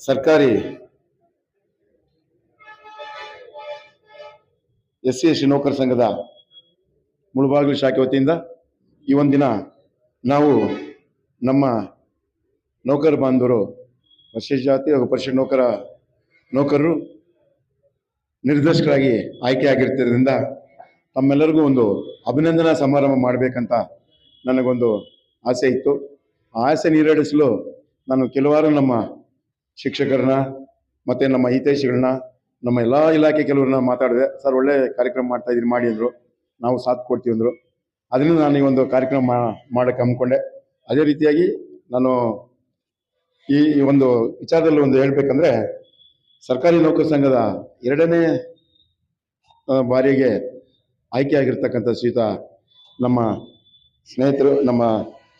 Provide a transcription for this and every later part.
ಸರ್ಕಾರಿ S C S C ನೌಕರ ಸಂಘದ ಮುಳುಬಾಗಿಲು ಶಾಖೆ ವತಿಯಿಂದ ಈ ಒಂದಿನ ನಾವು ನಮ್ಮ ನೌಕರ ಬಾಂಧವರು ಪರಿಶಿಷ್ಟ ಜಾತಿ ಹಾಗೂ ಪರಿಶಿಷ್ಟ ನೌಕರ ನೌಕರರು ನಿರ್ದೇಶಕರಾಗಿ ಆಯ್ಕೆಯಾಗಿರ್ತಿರೋದ್ರಿಂದ ತಮ್ಮೆಲ್ಲರಿಗೂ ಒಂದು ಅಭಿನಂದನಾ ಸಮಾರಂಭ ಮಾಡಬೇಕಂತ ನನಗೊಂದು ಆಸೆ ಇತ್ತು. ಆ ಆಸೆ ನೀರಡಿಸಲು ನಾನು ಕೆಲವಾರು ನಮ್ಮ ಶಿಕ್ಷಕರನ್ನ, ಮತ್ತು ನಮ್ಮ ಹಿತೈಷಿಗಳನ್ನ, ನಮ್ಮ ಎಲ್ಲ ಇಲಾಖೆ ಕೆಲವ್ರನ್ನ ಮಾತಾಡಿದೆ, ಸರ್, ಒಳ್ಳೆ ಕಾರ್ಯಕ್ರಮ ಮಾಡ್ತಾ ಇದ್ರು, ಮಾಡಿ ಅಂದರು. ನಾವು ಸಾಥ್ ಕೊಡ್ತೀವಿ ಅಂದರು. ಅದರಿಂದ ನಾನು ಈ ಒಂದು ಕಾರ್ಯಕ್ರಮ ಮಾಡಕ್ಕೆ ಹಮ್ಮಿಕೊಂಡೆ. ಅದೇ ರೀತಿಯಾಗಿ ನಾನು ಈ ಒಂದು ವಿಚಾರದಲ್ಲಿ ಒಂದು ಹೇಳ್ಬೇಕಂದ್ರೆ, ಸರ್ಕಾರಿ ನೌಕರ ಸಂಘದ ಎರಡನೇ ಬಾರಿಗೆ ಆಯ್ಕೆಯಾಗಿರ್ತಕ್ಕಂಥ ಶ್ರೀತ, ನಮ್ಮ ಸ್ನೇಹಿತರು, ನಮ್ಮ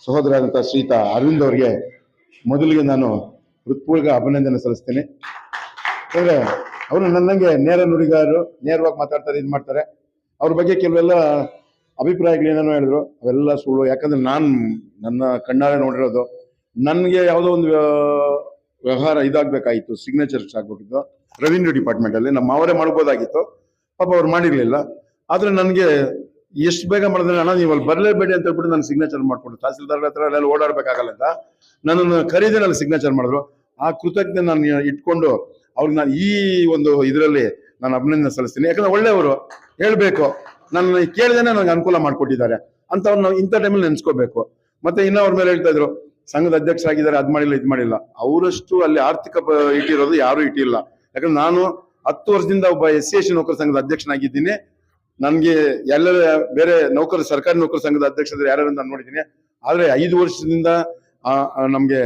ಸಹೋದರಾದಂಥ ಶ್ರೀತ ಅರವಿಂದ್ ಅವರಿಗೆ ಮೊದಲಿಗೆ ನಾನು ಹೃತ್ಪೂರ್ವಕ ಅಭಿನಂದನೆ ಸಲ್ಲಿಸ್ತೇನೆ. ಯಾಕಂದ್ರೆ ಅವರು ನನ್ನಂಗೆ ನೇರ ನುಡಿಗಾರರು, ನೇರವಾಗಿ ಮಾತಾಡ್ತಾರೆ, ಇದು ಮಾಡ್ತಾರೆ. ಅವ್ರ ಬಗ್ಗೆ ಕೆಲವೆಲ್ಲ ಅಭಿಪ್ರಾಯಗಳು ಏನೇನೋ ಹೇಳಿದ್ರು. ಅವೆಲ್ಲ ಸುಳ್ಳು. ಯಾಕಂದ್ರೆ ನಾನು ನನ್ನ ಕಣ್ಣಾರೆ ನೋಡಿರೋದು, ನನಗೆ ಯಾವುದೋ ಒಂದು ವ್ಯ- ವ್ಯವಹಾರ ಇದಾಗಬೇಕಾಗಿತ್ತು ಸಿಗ್ನೇಚರ್ಸ್ ಆಗ್ಬೇಕಿತ್ತು ರೆವಿನ್ಯೂ ಡಿಪಾರ್ಟ್ಮೆಂಟ್ ಅಲ್ಲಿ ನಮ್ಮ ಅವರೇ ಮಾಡ್ಬೋದಾಗಿತ್ತು. ಪಾಪ ಅವ್ರು ಮಾಡಿರಲಿಲ್ಲ. ಆದ್ರೆ ನನಗೆ ಎಷ್ಟು ಬೇಗ ಮಾಡಿದ್ರೆ ಅಣ್ಣ, ನೀವು ಅಲ್ಲಿ ಬರಲೇಬೇಡಿ ಅಂತ ಹೇಳ್ಬಿಟ್ಟು ನಾನು ಸಿಗ್ನೇಚರ್ ಮಾಡ್ಕೊಂಡು ತಹಸೀಲ್ದಾರ್ ಹತ್ರ ಅಲ್ಲಿ ಓಡಾಡ್ಬೇಕಾಗಲ್ಲ ಅಂತ ನನ್ನನ್ನು ಕರೀದೇ ನಾನು ಸಿಗ್ನೇಚರ್ ಮಾಡಿದ್ರು. ಆ ಕೃತಜ್ಞ ನಾನು ಇಟ್ಕೊಂಡು ಅವ್ರಿಗೆ ನಾನು ಈ ಒಂದು ಇದರಲ್ಲಿ ನಾನು ಅಭಿನಂದನೆ ಸಲ್ಲಿಸ್ತೀನಿ. ಯಾಕಂದ್ರೆ ಒಳ್ಳೆಯವರು ಹೇಳಬೇಕು. ನನ್ನ ಕೇಳಿದೇನೆ ನನಗೆ ಅನುಕೂಲ ಮಾಡಿಕೊಟ್ಟಿದ್ದಾರೆ. ಅಂತವ್ರು ನಾವು ಇಂಥ ಟೈಮಲ್ಲಿ ನೆನ್ಸ್ಕೋಬೇಕು. ಮತ್ತೆ ಇನ್ನ ಅವ್ರ ಮೇಲೆ ಹೇಳ್ತಾ ಇದ್ರು, ಸಂಘದ ಅಧ್ಯಕ್ಷರಾಗಿದ್ದಾರೆ, ಅದು ಮಾಡಿಲ್ಲ, ಇದು ಮಾಡಿಲ್ಲ. ಅವರಷ್ಟು ಅಲ್ಲಿ ಆರ್ಥಿಕ ಇಟ್ಟಿರೋದು ಯಾರು ಇಟ್ಟಿಲ್ಲ. ಯಾಕಂದ್ರೆ ನಾನು ಹತ್ತು ವರ್ಷದಿಂದ ಒಬ್ಬ ಎಸ್ ಸಿ ಎಸ್ ನೌಕರ ಸಂಘದ ಅಧ್ಯಕ್ಷನಾಗಿದ್ದೀನಿ. ನನ್ಗೆ ಎಲ್ಲ ಬೇರೆ ನೌಕರ, ಸರ್ಕಾರಿ ನೌಕರ ಸಂಘದ ಅಧ್ಯಕ್ಷರು ಯಾರು ನಾನು ನೋಡಿದ್ದೀನಿ. ಆದ್ರೆ ಐದು ವರ್ಷದಿಂದ ನಮ್ಗೆ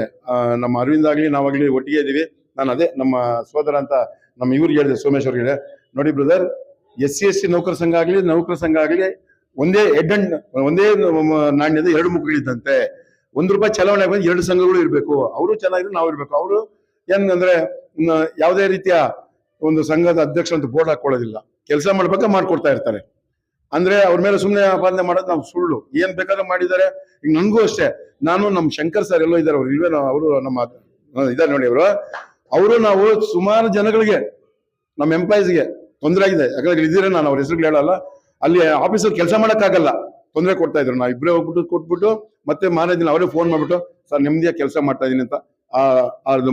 ನಮ್ಮ ಅರವಿಂದ ಆಗ್ಲಿ ನಾವಾಗ್ಲಿ ಒಟ್ಟಿಗೆ ಇದೀವಿ. ನಾನು ಅದೇ ನಮ್ಮ ಸೋದರ ಅಂತ ನಮ್ಮ ಇವ್ರಿಗೆ ಹೇಳಿದೆ, ಸೋಮೇಶ್ ಅವ್ರಿಗೆ ನೋಡಿ brother S C S C ನೌಕರ ಸಂಘ ಆಗ್ಲಿ, ನೌಕರ ಸಂಘ ಆಗ್ಲಿ, ಒಂದೇ ಹೆಡ್ ಅಂಡ್, ಒಂದೇ ನಾಣ್ಯದ ಎರಡು ಮುಖಗಳಿದ್ದಂತೆ. ಒಂದ್ ರೂಪಾಯಿ ಚಲಾವಣೆ ಬಂದು ಎರಡು ಸಂಘಗಳು ಇರಬೇಕು. ಅವರು ಚೆನ್ನಾಗಿದ್ರೆ ನಾವು ಇರ್ಬೇಕು. ಅವರು ಏನಂದ್ರೆ ಯಾವುದೇ ರೀತಿಯ ಒಂದು ಸಂಘದ ಅಧ್ಯಕ್ಷ ಅಂತ ಬೋರ್ಡ್ ಹಾಕೊಳ್ಳೋದಿಲ್ಲ ಕೆಲಸ ಮಾಡ್ಬೇಕಾ ಮಾಡ್ಕೊಡ್ತಾ ಇರ್ತಾರೆ. ಅಂದ್ರೆ ಅವ್ರ ಮೇಲೆ ಸುಮ್ಮನೆ ಆಪಾದನೆ ಮಾಡೋದು ನಾವು ಸುಳ್ಳು. ಏನ್ ಬೇಕಾದ್ರೂ ಮಾಡಿದ್ದಾರೆ. ಈಗ ನನಗೂ ಅಷ್ಟೇ. ನಾನು ನಮ್ಮ ಶಂಕರ್ ಸರ್ ಎಲ್ಲೋ ಇದ್ದಾರೆ ಅವ್ರು. ಇಲ್ವೇ ಅವರು ನಮ್ಮ ಇದಾರೆ ನೋಡಿ ಅವರು ಅವರು ನಾವು ಸುಮಾರು ಜನಗಳಿಗೆ, ನಮ್ಮ ಎಂಪ್ಲಾಯೀಸ್ಗೆ ತೊಂದರೆ ಆಗಿದೆ. ಯಾಕಂದ್ರೆ ಇದ್ದೀರಾ, ನಾನು ಅವ್ರ ಹೆಸರುಗಳು ಹೇಳಲ್ಲ. ಅಲ್ಲಿ ಆಫೀಸಲ್ಲಿ ಕೆಲಸ ಆಗಲ್ಲ ತೊಂದರೆ ಕೊಡ್ತಾ ಇದ್ರು. ನಾವು ಇಬ್ಬರೇ ಹೋಗ್ಬಿಟ್ಟು ಕೊಟ್ಬಿಟ್ಟು ಮತ್ತೆ ಮಾರನೇ ದಿನ ಅವರೇ ಫೋನ್ ಮಾಡ್ಬಿಟ್ಟು, ಸರ್, ನೆಮ್ಮದಿಯಾಗಿ ಕೆಲಸ ಮಾಡ್ತಾ ಇದೀನಿ ಅಂತ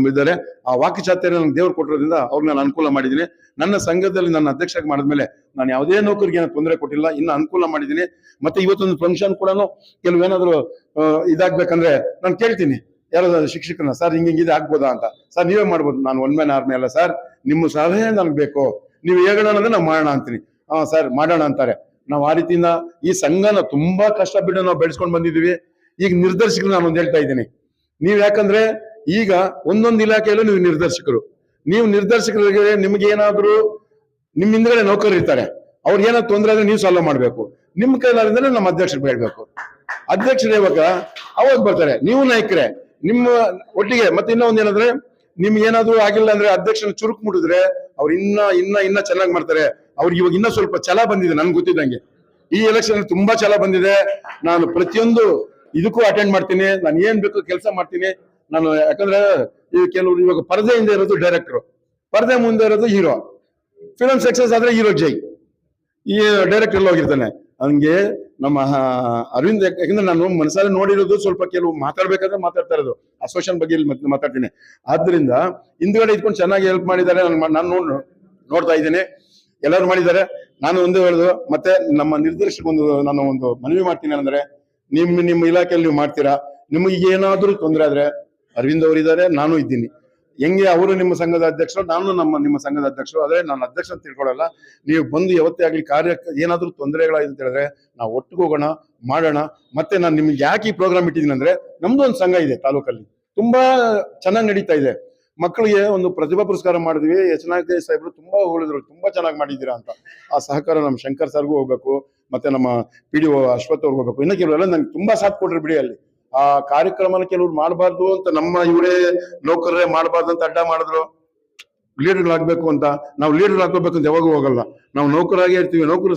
ಇದ್ದಾರೆ ಆ ವಾಕ್ಯ ಚಾತ್ಯ ನನಗೆ ದೇವ್ರು ಕೊಟ್ಟಿರೋದ್ರಿಂದ ಅವ್ರಿಗೆ ನಾನು ಅನುಕೂಲ ಮಾಡಿದ್ದೀನಿ. ನನ್ನ ಸಂಘದಲ್ಲಿ ನನ್ನ ಅಧ್ಯಕ್ಷರಾಗಿ ಮಾಡಿದ್ಮೇಲೆ ನಾನು ಯಾವುದೇ ನೌಕರಿಗೆ ಏನೋ ತೊಂದರೆ ಕೊಟ್ಟಿಲ್ಲ ಇನ್ನು ಅನುಕೂಲ ಮಾಡಿದ್ದೀನಿ. ಮತ್ತೆ ಇವತ್ತೊಂದು ಫಂಕ್ಷನ್ ಕೂಡ ಕೆಲವೇನಾದ್ರು ಆ, ಇದಾಗ್ಬೇಕಂದ್ರೆ ನಾನು ಕೇಳ್ತೀನಿ. ಯಾರಾದ್ರೂ ಶಿಕ್ಷಕನ ಸರ್ ಹಿಂಗೆ ಹಿಂಗಿದೆ ಆಗ್ಬೋದಾ ಅಂತ? ಸರ್ ನೀವೇ ಮಾಡ್ಬೋದು. ನಾನು ಒನ್ ಮ್ಯಾನ್ ಆರ್ಮಿ ಅಲ್ಲ ಸರ್. ನಿಮ್ಮ ಸಲಹೆ ನನಗೆ ಬೇಕು. ನೀವು ಹೇಗೋಣ ಅಂದ್ರೆ ನಾವು ಮಾಡೋಣ ಅಂತೀನಿ. ಹಾ ಸರ್ ಮಾಡೋಣ ಅಂತಾರೆ. ನಾವು ಆ ರೀತಿಯಿಂದ ಈ ಸಂಘನ ತುಂಬಾ ಕಷ್ಟ ಬಿಟ್ಟು ನಾವು ಬೆಳೆಸ್ಕೊಂಡು ಬಂದಿದೀವಿ ಈಗ ನಿರ್ದೇಶಕರು ನಾನು ಒಂದ್ ಹೇಳ್ತಾ ಇದ್ದೀನಿ. ನೀವ್ ಯಾಕಂದ್ರೆ ಈಗ ಒಂದೊಂದು ಇಲಾಖೆಯಲ್ಲೂ ನೀವು ನಿರ್ದೇಶಕರು. ನೀವು ನಿರ್ದೇಶಕರಿಗೆ ನಿಮ್ಗೆ ಏನಾದ್ರೂ ನಿಮ್ ಹಿಂದ್ಗಡೆ ನೌಕರರು ಇರ್ತಾರೆ. ಅವ್ರಿಗೆ ಏನಾದ್ರು ತೊಂದರೆ ಆದ್ರೆ ನೀವು ಸಾಲ್ವ್ ಮಾಡ್ಬೇಕು. ನಿಮ್ ಕೈಲಾದ್ರೆ ನಮ್ಮ ಅಧ್ಯಕ್ಷರು ಹೇಳ್ಬೇಕು. ಅಧ್ಯಕ್ಷರು ಇವಾಗ ಅವಾಗ ಬರ್ತಾರೆ. ನೀವು ನಾಯಕರೇ, ನಿಮ್ಮ ಒಟ್ಟಿಗೆ ಮತ್ತೆ ಇನ್ನೊಂದು ಏನಂದ್ರೆ ನಿಮ್ಗೆ ಏನಾದ್ರು ಆಗಿಲ್ಲ ಅಂದ್ರೆ ಅಧ್ಯಕ್ಷನ ಚುರುಕು ಮುಡಿದ್ರೆ ಅವ್ರು ಇನ್ನ ಇನ್ನ ಇನ್ನ ಚೆನ್ನಾಗಿ ಮಾಡ್ತಾರೆ. ಅವ್ರಿಗೆ ಇವಾಗ ಇನ್ನ ಸ್ವಲ್ಪ ಛಲ ಬಂದಿದೆ ನನ್ಗೆ ಗೊತ್ತಿದ್ದಂಗೆ. ಈ ಎಲೆಕ್ಷನ್ ತುಂಬಾ ಛಲ ಬಂದಿದೆ. ನಾನು ಪ್ರತಿಯೊಂದು ಇದಕ್ಕೂ ಅಟೆಂಡ್ ಮಾಡ್ತೀನಿ. ನಾನು ಏನ್ ಬೇಕು ಕೆಲಸ ಮಾಡ್ತೀನಿ. ನಾನು ಯಾಕಂದ್ರೆ ಈ ಕೆಲವರು ಇವಾಗ ಪರದೆ ಹಿಂದೆ ಇರೋದು ಡೈರೆಕ್ಟರ್ ಪರದೆ ಮುಂದೆ ಇರೋದು ಹೀರೋ ಫಿಲಮ್ ಸಕ್ಸಸ್ ಆದ್ರೆ ಹೀರೋ ಜೈ ಈ ಡೈರೆಕ್ಟರ್ ಎಲ್ಲ ಹೋಗಿರ್ತಾನೆ. ಹಂಗೆ ನಮ್ಮ ಅರವಿಂದ್, ಯಾಕಂದ್ರೆ ನಾನು ಮನಸ್ಸಲ್ಲಿ ನೋಡಿರೋದು ಸ್ವಲ್ಪ ಕೆಲವು ಮಾತಾಡ್ಬೇಕಾದ್ರೆ ಮಾತಾಡ್ತಾ ಇರೋದು. ಅಸೋಸಿಯೇಷನ್ ಬಗ್ಗೆ ಇಲ್ಲಿ ಮಾತಾಡ್ತೀನಿ. ಆದ್ರಿಂದ ಹಿಂದ್ಗಡೆ ಇದ್ಕೊಂಡು ಚೆನ್ನಾಗಿ ಹೆಲ್ಪ್ ಮಾಡಿದ್ದಾರೆ. ನಾನು ನಾನು ನೋಡ್, ನೋಡ್ತಾ ಇದ್ದೀನಿ. ಎಲ್ಲರೂ ಮಾಡಿದ್ದಾರೆ. ನಾನು ಒಂದು ಹೇಳುದು, ಮತ್ತೆ ನಮ್ಮ ನಿರ್ದೇಶಕ ಒಂದು, ನಾನು ಒಂದು ಮನವಿ ಮಾಡ್ತೀನಿ ಅಂದ್ರೆ ನಿಮ್ ನಿಮ್ಮ ಇಲಾಖೆಯಲ್ಲಿ ನೀವು ಮಾಡ್ತೀರಾ? ನಿಮಗೆ ಏನಾದ್ರೂ ತೊಂದರೆ ಆದ್ರೆ ಅರವಿಂದ್ ಅವರಿದ್ದಾರೆ, ನಾನು ಇದ್ದೀನಿ. ಹೆಂಗೆ ಅವರು ನಿಮ್ಮ ಸಂಘದ ಅಧ್ಯಕ್ಷರು, ನಾನು ನಮ್ಮ, ನಿಮ್ಮ ಸಂಘದ ಅಧ್ಯಕ್ಷರು, ಆದರೆ ನಾನು ಅಧ್ಯಕ್ಷ ಅಂತ ತಿಳ್ಕೊಳ್ಳಲ್ಲ. ನೀವು ಬಂದು ಯಾವತ್ತೇ ಆಗಲಿ ಕಾರ್ಯ, ಏನಾದರೂ ತೊಂದರೆಗಳಾಗಿದೆ ಅಂತ ಹೇಳಿದ್ರೆ ನಾವು ಒಟ್ಟಿಗೆ ಹೋಗೋಣ, ಮಾಡೋಣ. ಮತ್ತೆ ನಾನು ನಿಮ್ಗೆ ಯಾಕೆ ಈ ಪ್ರೋಗ್ರಾಮ್ ಇಟ್ಟಿದ್ದೀನಿ ಅಂದ್ರೆ ನಮ್ದು ಒಂದು ಸಂಘ ಇದೆ ತಾಲೂಕಲ್ಲಿ. ತುಂಬಾ ಚೆನ್ನಾಗಿ ನಡೀತಾ ಇದೆ. ಮಕ್ಕಳಿಗೆ ಒಂದು ಪ್ರತಿಭಾ ಪುರಸ್ಕಾರ ಮಾಡಿದ್ವಿ. ಎಚ್ ನಾಗೇಶ್ ಸಾಹೇಬ್ರು ತುಂಬಾ ಹೋಗಿದ್ರು ತುಂಬಾ ಚೆನ್ನಾಗಿ ಮಾಡಿದ್ದೀರಾ ಅಂತ. ಆ ಸಹಕಾರ ನಮ್ಮ ಶಂಕರ್ ಸರ್ಗೂ ಹೋಗ್ಬೇಕು, ಮತ್ತೆ ನಮ್ಮ ಪಿ ಡಿ ಒ ಅಶ್ವಥ್ ಅವ್ರಿಗೆ ಹೋಗ್ಬೇಕು. ಇನ್ನೂ ಕೆಲವೆಲ್ಲ ನಂಗೆ ತುಂಬಾ ಸಾಥ್ ಕೊಡ್ರಿ ಬಿಡಿ ಅಲ್ಲಿ. ಆ ಕಾರ್ಯಕ್ರಮನ ಕೆಲವ್ರು ಮಾಡಬಾರ್ದು ಅಂತ ನಮ್ಮ ಇವರೇ ನೌಕರರೇ ಮಾಡಬಾರ್ದು ಅಂತ ಅಡ್ಡ ಮಾಡಿದ್ರು. ಲೀಡರ್ಗಳಾಗ್ಬೇಕು ಅಂತ. ನಾವು ಲೀಡರ್ ಹಾಕೋಬೇಕು ಅಂತ ಯಾವಾಗೂ ಹೋಗಲ್ಲ. ನಾವು ನೌಕರಾಗೇ ಇರ್ತೀವಿ. ನೌಕರ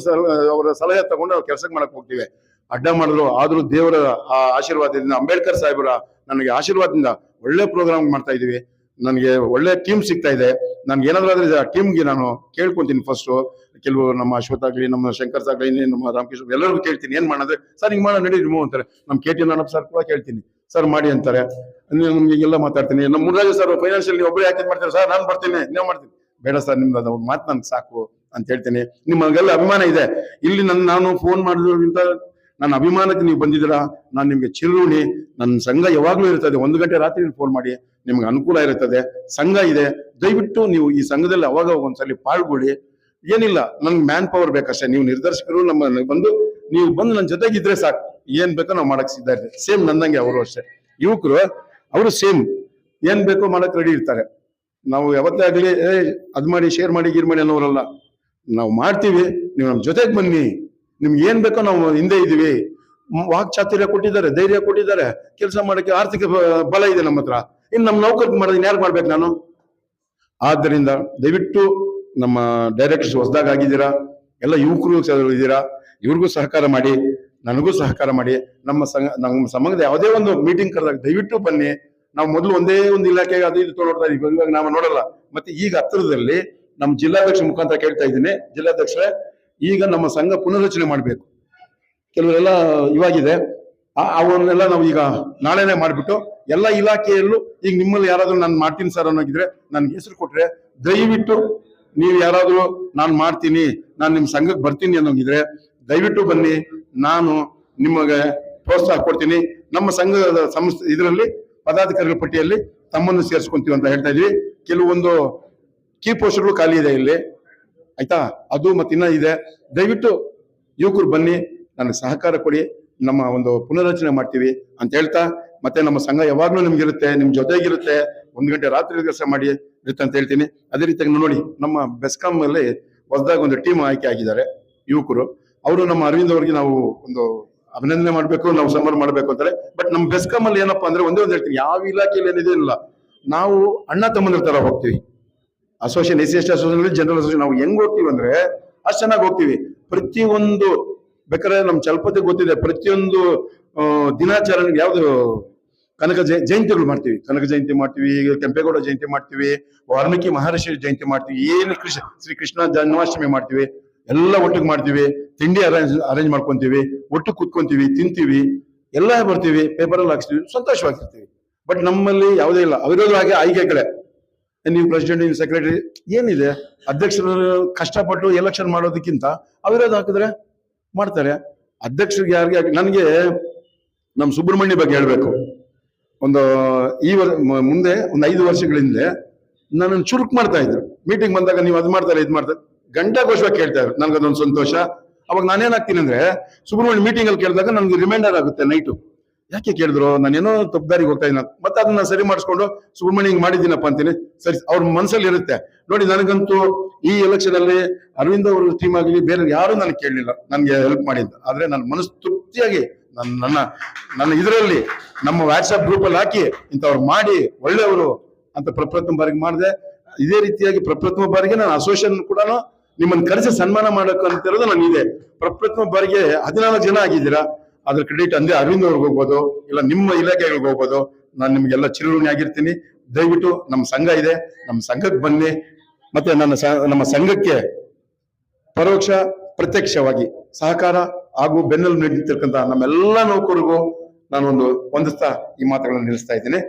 ಅವರ ಸಲಹೆ ತಗೊಂಡು ನಾವು ಕೆಲಸಕ್ಕೆ ಮಾಡಕ್ ಹೋಗ್ತೀವಿ. ಅಡ್ಡ ಮಾಡಿದ್ರು. ಆದ್ರೂ ದೇವರ ಆ ಆಶೀರ್ವಾದದಿಂದ, ಅಂಬೇಡ್ಕರ್ ಸಾಹೇಬರ ನನಗೆ ಆಶೀರ್ವಾದದಿಂದ ಒಳ್ಳೆ ಪ್ರೋಗ್ರಾಮ್ ಮಾಡ್ತಾ ಇದೀವಿ ನನಗೆ ಒಳ್ಳೆ ಟೀಮ್ ಸಿಗ್ತಾ ಇದೆ. ನನ್ಗೆ ಏನಾದ್ರೂ ಆದ್ರೆ ಟೀಮ್ಗೆ ನಾನು ಕೇಳ್ಕೊಂತೀನಿ ಫಸ್ಟ್ ಕೆಲವು ನಮ್ಮ ಅಶ್ವಥ್ ಆಗಲಿ, ನಮ್ಮ ಶಂಕರ್ ಆಗಲಿ, ನಮ್ಮ ರಾಮಕೃಷ್ಣ ಎಲ್ಲರಿಗೂ ಕೇಳ್ತೀನಿ. ಏನ್ ಮಾಡಿದ್ರೆ ಸರ್ ಹಿಂಗ್ ಮಾಡೋ ನಡೀರಿ ರಿಮೂವ್ ಅಂತಾರೆ. ನಮ್ಮ ಕೆ ಟಿ ನಾನಪ್ಪ ಸರ್ ಕೂಡ ಕೇಳ್ತೀನಿ. ಸರ್ ಮಾಡಿ ಅಂತಾರೆ. ನೀವು ನಮ್ಗೆ ಎಲ್ಲ ಮಾತಾಡ್ತೀನಿ. ನಮ್ಮ ಮುರಾಜು ಸರ್ ಫೈನಾನ್ಷಿಯಲ್ ನೀವು ಒಬ್ಬರೇ ಯಾಕೆ ಮಾಡ್ತೀರಾ? ಸರ್ ನಾನು ಬರ್ತೀನಿ, ನೀವು ಮಾಡ್ತೀನಿ. ಬೇಡ ಸರ್ ನಿಮ್ದು ಅದು ಮಾತು ನನ್ಗೆ ಸಾಕು ಅಂತ ಹೇಳ್ತೀನಿ. ನಿಮ್ಮಗೆಲ್ಲ ಅಭಿಮಾನ ಇದೆ. ಇಲ್ಲಿ ನನ್ನ ನಾನು ಫೋನ್ ಮಾಡೋದ್ರಿಂದ ನನ್ನ ಅಭಿಮಾನಕ್ಕೆ ನೀವು ಬಂದಿದ್ದೀರಾ? ನಾನು ನಿಮಗೆ ಚಿರುಣಿ ನನ್ನ ಸಂಘ ಯಾವಾಗಲೂ ಇರ್ತದೆ. ಒಂದು ಗಂಟೆ ರಾತ್ರಿ ಫೋನ್ ಮಾಡಿ, ನಿಮ್ಗೆ ಅನುಕೂಲ ಇರುತ್ತದೆ ಸಂಘ ಇದೆ. ದಯವಿಟ್ಟು ನೀವು ಈ ಸಂಘದಲ್ಲಿ ಅವಾಗ ಒಂದ್ಸಲಿ ಪಾಲ್ಗೊಳ್ಳಿ. ಏನಿಲ್ಲ, ನನ್ಗೆ ಮ್ಯಾನ್ ಪವರ್ ಬೇಕಷ್ಟೇ. ನೀವು ನಿರ್ದೇಶಕರು ನಮ್ಮ ಬಂದು, ನೀವು ಬಂದು ನನ್ನ ಜೊತೆಗಿದ್ರೆ ಸಾಕು. ಏನ್ ಬೇಕೋ ನಾವು ಮಾಡಕ್ ಸಿದ್ಧ ಇರ್ತೇವೆ ಸೇಮ್ ನನ್ನಂಗೆ ಅವರು ಅಷ್ಟೇ. ಯುವಕರು, ಅವರು ಸೇಮ್ ಏನ್ ಬೇಕೋ ಮಾಡಕ್ ರೆಡಿ ಇರ್ತಾರೆ. ನಾವು ಯಾವತ್ತೇ ಆಗ್ಲಿ ಅದ್ ಮಾಡಿ ಶೇರ್ ಮಾಡಿ, ಗೀರ್ ಮಾಡಿ ಅನ್ನೋರಲ್ಲ. ನಾವು ಮಾಡ್ತೀವಿ. ನೀವು ನಮ್ಮ ಜೊತೆಗೆ ಬನ್ನಿ. ನಿಮ್ಗೆ ಏನ್ ಬೇಕೋ ನಾವು ಹಿಂದೆ ಇದೀವಿ. ಮ್- ವಾಕ್ ಚಾತುರ್ಯ ಕೊಟ್ಟಿದ್ದಾರೆ, ಧೈರ್ಯ ಕೊಟ್ಟಿದ್ದಾರೆ, ಕೆಲಸ ಮಾಡಕ್ಕೆ ಆರ್ಥಿಕ ಬಲ ಇದೆ ನಮ್ಮ ಹತ್ರ. ಇನ್ನು ನಮ್ಮ ನೌಕರಿ ಮಾಡೋದನ್ನ ಯಾರು ಮಾಡ್ಬೇಕು ನಾನು? ಆದ್ದರಿಂದ ದಯವಿಟ್ಟು ನಮ್ಮ ಡೈರೆಕ್ಟರ್ಸ್ ಹೊಸದಾಗ ಆಗಿದ್ದೀರಾ ಎಲ್ಲ ಯುವಕರು ಇದ್ದೀರಾ ಇವ್ರಿಗೂ ಸಹಕಾರ ಮಾಡಿ, ನನಗೂ ಸಹಕಾರ ಮಾಡಿ, ನಮ್ಮ ಸಂಘ, ನಮ್ಮ ಸಂಘದ ಯಾವುದೇ ಒಂದು ಮೀಟಿಂಗ್ ಕರೆದಾಗ ದಯವಿಟ್ಟು ಬನ್ನಿ. ನಾವು ಮೊದಲು ಒಂದೇ ಒಂದು ಇಲಾಖೆಗೆ ಅದು ಇದು ನೋಡ್ತಾ ಇದೀವಿ. ಇವಾಗ ನಾವು ನೋಡಲ್ಲ. ಮತ್ತೆ ಈಗ ಹತ್ತಿರದಲ್ಲಿ ನಮ್ಮ ಜಿಲ್ಲಾಧ್ಯಕ್ಷ ಮುಖಾಂತರ ಕೇಳ್ತಾ ಇದ್ದೀನಿ. ಜಿಲ್ಲಾಧ್ಯಕ್ಷರೇ ಈಗ ನಮ್ಮ ಸಂಘ ಪುನರ್ರಚನೆ ಮಾಡಬೇಕು. ಕೆಲವರೆಲ್ಲ ಇವಾಗಿದೆ. ಅವನ್ನೆಲ್ಲ ನಾವು ಈಗ ನಾಳೆನೆ ಮಾಡಿಬಿಟ್ಟು ಎಲ್ಲ ಇಲಾಖೆಯಲ್ಲೂ ಈಗ ನಿಮ್ಮಲ್ಲಿ ಯಾರಾದರೂ ನಾನು ಮಾಡ್ತೀನಿ ಸರ್ ಅನ್ನೋಗಿದ್ರೆ ನನ್ಗೆ ಹೆಸರು ಕೊಟ್ರೆ ದಯವಿಟ್ಟು ನೀವು ಯಾರಾದರೂ ನಾನು ಮಾಡ್ತೀನಿ, ನಾನು ನಿಮ್ಮ ಸಂಘಕ್ಕೆ ಬರ್ತೀನಿ ಅನ್ನೋಗಿದ್ರೆ ದಯವಿಟ್ಟು ಬನ್ನಿ. ನಾನು ನಿಮಗೆ ಪ್ರೋತ್ಸಾಹ ಕೊಡ್ತೀನಿ. ನಮ್ಮ ಸಂಘದ ಸಂಸ್ಥೆ ಇದರಲ್ಲಿ ಪದಾಧಿಕಾರಿಗಳ ಪಟ್ಟಿಯಲ್ಲಿ ತಮ್ಮನ್ನು ಸೇರಿಸ್ಕೊಂತೀವಿ ಅಂತ ಹೇಳ್ತಾ ಇದೀವಿ. ಕೆಲವೊಂದು ಕೀ ಪೋಸ್ಟ್ಗಳು ಖಾಲಿ ಇದೆ ಇಲ್ಲಿ. ಆಯ್ತಾ? ಅದು ಮತ್ತೆ ಇನ್ನ ಇದೆ. ದಯವಿಟ್ಟು ಯುವಕರು ಬನ್ನಿ, ನನಗೆ ಸಹಕಾರ ಕೊಡಿ, ನಮ್ಮ ಒಂದು ಪುನರಚನೆ ಮಾಡ್ತೀವಿ ಅಂತ ಹೇಳ್ತಾ, ಮತ್ತೆ ನಮ್ಮ ಸಂಘ ಯಾವಾಗ್ಲೂ ನಿಮ್ಗಿರುತ್ತೆ, ನಿಮ್ ಜೊತೆಗಿರುತ್ತೆ, ಒಂದು ಗಂಟೆ ರಾತ್ರಿ ಕೆಲಸ ಮಾಡಿ ಇರುತ್ತೆ ಅಂತ ಹೇಳ್ತೀನಿ. ಅದೇ ರೀತಿಯಾಗಿ ನೋಡಿ, ನಮ್ಮ ಬೆಸ್ಕಾಂ ಅಲ್ಲಿ ಹೊಸದಾಗಿ ಒಂದು ಟೀಮ್ ಆಯ್ಕೆ ಆಗಿದ್ದಾರೆ, ಯುವಕರು. ಅವರು ನಮ್ಮ ಅರವಿಂದ್ ಅವರಿಗೆ ನಾವು ಒಂದು ಅಭಿನಂದನೆ ಮಾಡಬೇಕು, ನಾವು ಸಂಬಳ ಮಾಡಬೇಕು ಅಂತಾರೆ. ಬಟ್ ನಮ್ಮ ಬೆಸ್ಕಾಂ ಅಲ್ಲಿ ಏನಪ್ಪಾ ಅಂದ್ರೆ ಒಂದೇ ಒಂದು ಹೇಳ್ತೀನಿ, ಯಾವ ಇಲಾಖೆಯಲ್ಲಿ ಏನಿದೆ ಇಲ್ಲ ನಾವು ಅಣ್ಣ ತಮ್ಮಂದ್ರ ತರ ಹೋಗ್ತೀವಿ. Association S C S general association ನಾವು ಹೆಂಗ್ ಹೋಗ್ತೀವಿ ಅಂದ್ರೆ ಅಷ್ಟು ಚೆನ್ನಾಗಿ ಹೋಗ್ತೀವಿ. ಪ್ರತಿಯೊಂದು ಬೇಕಾದ್ರೆ ನಮ್ ಚಲಪತಿ ಗೊತ್ತಿದೆ, ಪ್ರತಿಯೊಂದು ದಿನಾಚರಣೆಗೆ ಯಾವ್ದು ಕನಕ ಜಯ, ಜಯಂತಿಗಳು ಮಾಡ್ತೀವಿ. ಕನಕ ಜಯಂತಿ ಮಾಡ್ತೀವಿ, ಕೆಂಪೇಗೌಡ ಜಯಂತಿ ಮಾಡ್ತೀವಿ, ವಾಲ್ಮೀಕಿ ಮಹರ್ಷಿ ಜಯಂತಿ ಮಾಡ್ತೀವಿ, ಏನು ಕೃಷ್ಣ ಶ್ರೀ ಕೃಷ್ಣ ಜನ್ಮಾಷ್ಟಮಿ ಮಾಡ್ತೀವಿ, ಎಲ್ಲ ಒಟ್ಟಿಗೆ ಮಾಡ್ತೀವಿ, ತಿಂಡಿ ಅರೇಂಜ್ ಅರೇಂಜ್ ಮಾಡ್ಕೊಂತೀವಿ, ಒಟ್ಟು ಕುತ್ಕೊಂತೀವಿ, ತಿಂತೀವಿ, ಎಲ್ಲ ಬರ್ತೀವಿ ಪೇಪರ್ ಅಲ್ಲಿ ಹಾಕ್ಸ್ತೀವಿ, ಸಂತೋಷವಾಗಿರ್ತೀವಿ. ಬಟ್ ನಮ್ಮಲ್ಲಿ ಯಾವುದೇ ಇಲ್ಲ. ಅವಿರೋಧವಾಗಿ ಆಯ್ಕೆಗಳೇ ನೀವು ಪ್ರೆಸಿಡೆಂಟ್ ನೀವು ಸೆಕ್ರೆಟರಿ ಏನಿದೆ? ಅಧ್ಯಕ್ಷರು ಕಷ್ಟಪಟ್ಟು ಎಲೆಕ್ಷನ್ ಮಾಡೋದಕ್ಕಿಂತ ಅವಿರೋಧ ಹಾಕಿದ್ರೆ ಮಾಡ್ತಾರೆ. ಅಧ್ಯಕ್ಷರಿಗೆ ಯಾರಿಗೆ ನನಗೆ ನಮ್ಮ ಸುಬ್ರಹ್ಮಣ್ಯ ಬಗ್ಗೆ ಹೇಳಬೇಕು. ಒಂದು ಈ ವರ್ ಮುಂದೆ ಒಂದು ಐದು ವರ್ಷಗಳ ಹಿಂದೆ ನನ್ನನ್ನು ಚುರುಕು ಮಾಡ್ತಾ ಇದ್ರು. ಮೀಟಿಂಗ್ ಬಂದಾಗ ನೀವು ಅದು ಮಾಡ್ತಾರೆ, ಇದು ಮಾಡ್ತಾರೆ. ಗಂಟಾಘೋಷವಾಗಿ ಕೇಳ್ತಾ ಇದ್ರು. ನನಗದೊಂದು ಸಂತೋಷ. ಅವಾಗ ನಾನೇನಾಗ್ತೀನಿ ಅಂದ್ರೆ ಸುಬ್ರಹ್ಮಣ್ಯ ಮೀಟಿಂಗ್ ಅಲ್ಲಿ ಕೇಳಿದಾಗ ನನಗೆ ರಿಮೈಂಡರ್ ಆಗುತ್ತೆ ನೈಟು ಯಾಕೆ ಕೇಳಿದ್ರು? ನಾನೇನೋ ತಪ್ಪದಾರಿಗೆ ಹೋಗ್ತಾ ಇದ್ದೀನಿ ಮತ್ತೆ ಅದನ್ನ ಸರಿ ಮಾಡಿಸ್ಕೊಂಡು ಸುಬ್ರಹ್ಮಣ್ಯ ಹಿಂಗ್ ಮಾಡಿದ್ದೀನಪ್ಪ ಅಂತೀನಿ. ಸರಿ, ಅವ್ರ ಮನಸ್ಸಲ್ಲಿ ಇರುತ್ತೆ. ನೋಡಿ, ನನಗಂತೂ ಈ ಎಲೆಕ್ಷನ್ ಅಲ್ಲಿ ಅರವಿಂದ್ ಅವ್ರ ಟೀಮ್ ಆಗಲಿ, ಬೇರೆ ಯಾರು ನನಗೆ ಕೇಳಲಿಲ್ಲ. ನನಗೆ ಹೆಲ್ಪ್ ಮಾಡಿ ಅಂತ ಆದ್ರೆ ನನ್ನ ಮನಸ್ಸು ತೃಪ್ತಿಯಾಗಿ ನನ್ನ ನನ್ನ ನನ್ನ ಇದರಲ್ಲಿ ನಮ್ಮ ವಾಟ್ಸಪ್ ಗ್ರೂಪ್ ಅಲ್ಲಿ ಹಾಕಿ ಇಂಥವ್ರು ಮಾಡಿ, ಒಳ್ಳೆಯವರು ಅಂತ ಪ್ರಪ್ರಥಮ ಬಾರಿಗೆ ಮಾಡಿದೆ. ಇದೇ ರೀತಿಯಾಗಿ ಪ್ರಪ್ರಥಮ ಬಾರಿಗೆ ನಾನು ಅಸೋಸಿಯೇಷನ್ ಕೂಡ ನಿಮ್ಮನ್ನು ಕರೆಸಿ ಸನ್ಮಾನ ಮಾಡಕ್ಕಂತಿರೋದು ನಾನು ಇದೆ ಪ್ರಪ್ರಥಮ ಬಾರಿಗೆ ಹದಿನಾಲ್ಕು ಜನ ಆಗಿದ್ದೀರಾ? ಅದ್ರ ಕ್ರೆಡಿಟ್ ಅಂದ್ರೆ ಅರವಿಂದ್ ಅವ್ರಿಗೆ ಹೋಗ್ಬೋದು, ಇಲ್ಲ ನಿಮ್ಮ ಇಲಾಖೆಗಳಿಗೆ ಹೋಗ್ಬೋದು. ನಾನು ನಿಮ್ಗೆಲ್ಲ ಚಿರಋಣಿ ಆಗಿರ್ತೀನಿ. ದಯವಿಟ್ಟು ನಮ್ಮ ಸಂಘ ಇದೆ. ನಮ್ಮ ಸಂಘಕ್ಕೆ ಬನ್ನಿ. ಮತ್ತೆ ನನ್ನ ನಮ್ಮ ಸಂಘಕ್ಕೆ ಪರೋಕ್ಷ, ಪ್ರತ್ಯಕ್ಷವಾಗಿ ಸಹಕಾರ ಹಾಗೂ ಬೆನ್ನೆಲುಬು ನೀಡಿರ್ತಕ್ಕಂಥ ನಮ್ಮೆಲ್ಲ ನೌಕರಿಗೂ ನಾನೊಂದು ಹೊಂದಿಸ್ತಾ ಈ ಮಾತುಗಳನ್ನು ನಿಲ್ಲಿಸ್ತಾ ಇದ್ದೀನಿ.